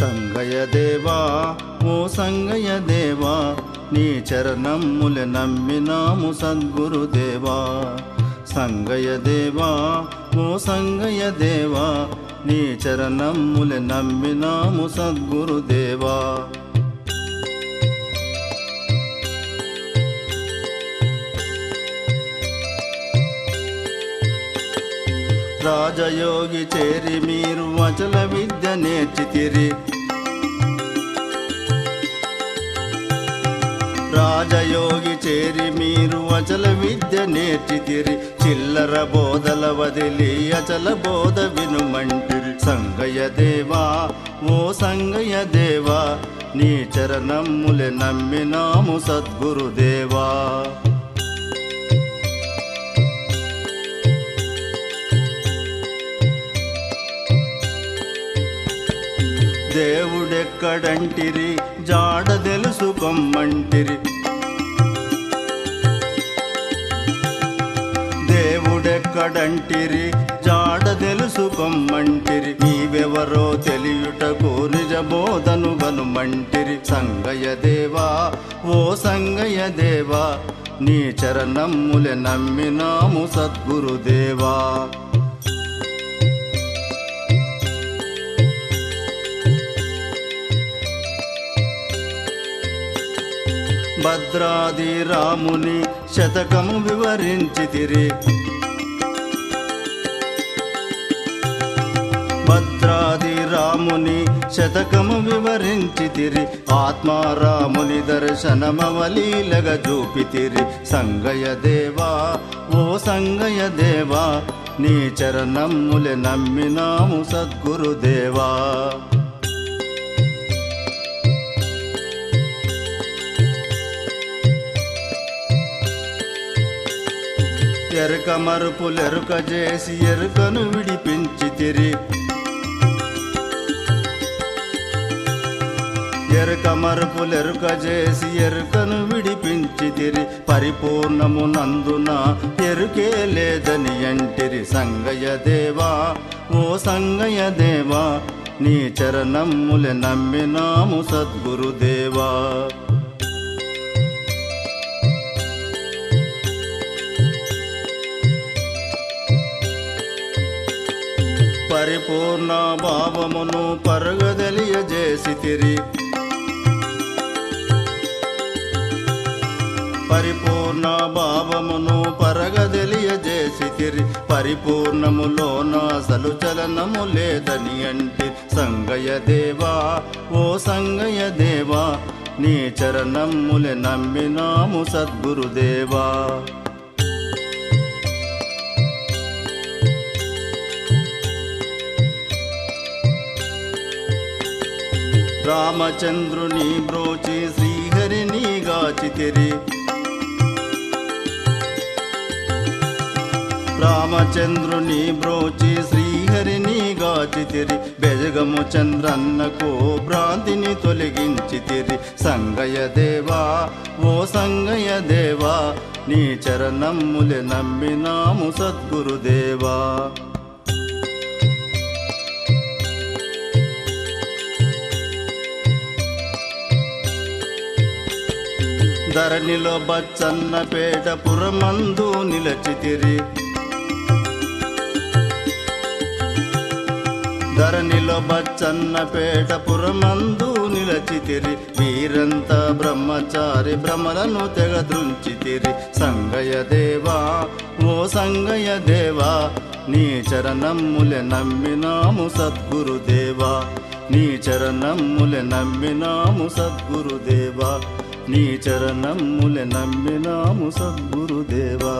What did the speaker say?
సంగయ దేవా ఓ సంగయ దేవా నీ చరణముల నమ్మినాము సద్గురుదేవా సంగయ దేవా ఓ సంగయ దేవా నీ చరణముల నమ్మినాము సద్గురుదేవా రాజయోగి చేరి మీరు వచల విద్య నేర్చితిరి. రాజయోగి చేరి మీరు అచల విద్య నేర్చితిరి. చిల్లర బోధల వదిలి అచల బోధ వినుమంటిరి. సంగయ దేవా ఓ సంగయ దేవా నీ చరణములె నమ్మినాము సద్గురుదేవా. దేవుడెక్కడంటిరి? జాడ తెలుసుకోమ్మంటిరి దేవుడెక్కడంటిరి? జాడ తెలుసుకోమ్మంటిరి నీవెవరో తెలియుటకు నిజబోధను గనుమంటిరి సంగయ దేవా ఓ సంగయ దేవా నీ చరణములె నమ్మినాము సద్గురుదేవా. భద్రాది రాముని శతకము వివరించితిరి. భద్రాది రాముని శతకము వివరించితిరి. ఆత్మారాముని దర్శనమవలీలగ చూపితిరి. సంగయ దేవా ఓ సంగయ దేవా నీ చరణములె నమ్మినాము సద్గురుదేవా. ఎరుక మరుపులెరుక చేసి ఎరుకను విడిపించి విడిపించితిరి ఎరుక మరుపులెరుక చేసి ఎరుకను విడిపించితిరి పరిపూర్ణము నందున ఎరుకే లేదని అంటిరి సంగయ దేవా ఓ సంగయ దేవా నీ చరణములె నమ్మినాము సద్గురుదేవా పరిపూర్ణ భావమును పరగదలియజేసితిరి. పరిపూర్ణ భావమును పరగదలియజేసితిరి. పరిపూర్ణములోన అసలు చలనము లేదని అంటే సంగయ దేవా ఓ సంగయ దేవా నీ చరణములె నమ్మినాము సద్గురుదేవా. రామచంద్రుని బ్రోచి శ్రీహరిని గాచితిరి రామచంద్రుని బ్రోచి శ్రీహరిని గాచితిరి బెజగము చంద్రన్నకు భ్రాంతిని తొలగించితిరి సంగయ దేవా ఓ సంగయ దేవా నీ చరణములె నమ్మినాము సద్గురుదేవా. ధరణిలో బచ్చన్న పేట పురమందు నిలచితిరి ధరణిలో బచ్చన్న పేట పురమందు నిలచితిరి వీరంతా బ్రహ్మచారి భ్రమలను తెగ దృంచితిరి సంగయ దేవా ఓ సంగయ దేవా నీ చరణములె నమ్మినాము సద్గురుదేవా నీ చరణములె నమ్మినాము సద్గురుదేవా నీ చరణములె నమ్మినాము సద్గురుదేవా.